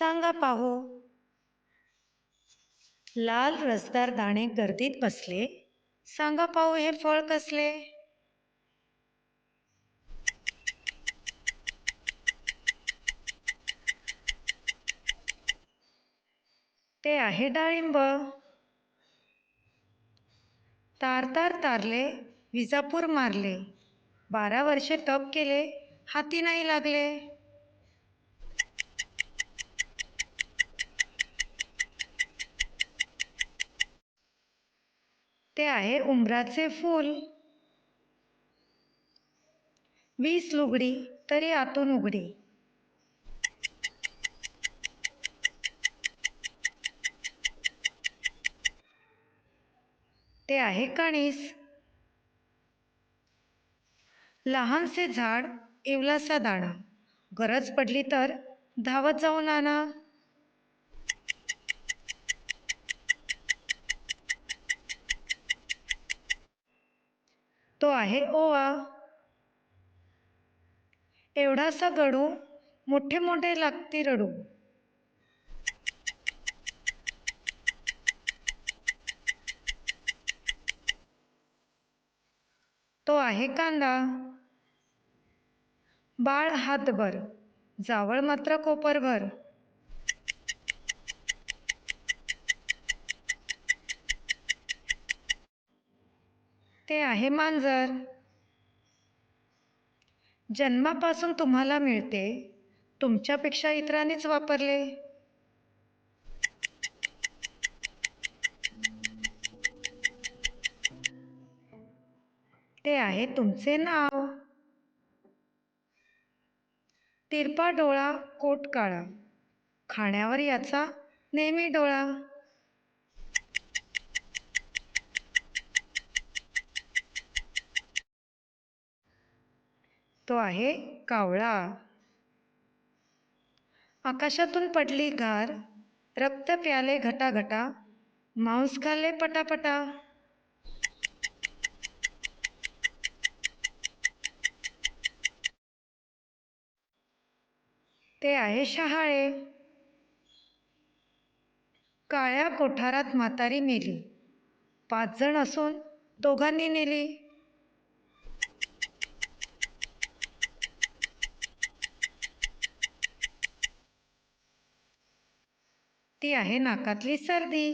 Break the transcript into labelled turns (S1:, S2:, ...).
S1: सांगा पाहू. लाल रसदार दाणे गर्दीत बसले. सांगा पाहू हे फळ कसले? ते आहे डाळिंब. तार तार तारले विजापूर मारले. बारा वर्षे तप केले हाती नाही लागले. ते आहे उंबराचे फूल वीस लुगडी तरी आतून उघडी ते आहे कणीस लहानसे झाड इवलासा दाणा. गरज पडली तर धावत जाऊन आणा तो आहे ओवा. एवढासा गडू मोठे मोठे लागते रडू. तो आहे कांदा. बाळ हातभर जावळ मात्र कोपरभर. ते आहे मांजर. जन्मापासून तुम्हाला मिळते. तुमच्यापेक्षा इतरांनीच वापरले. ते आहे तुमचे नाव. तिरपा डोळा कोट काळा. खाण्यावर याचा नेहमी डोळा. तो आहे कावळा. आकाशातून पडली गार रक्त प्याले घटाघटा मांस खाल्ले पटापटा. ते आहे शहाळे. काळ्या कोठारात म्हातारी मेली. पाच जण असून दोघांनी नेली. ती आहे नाकातली सर्दी.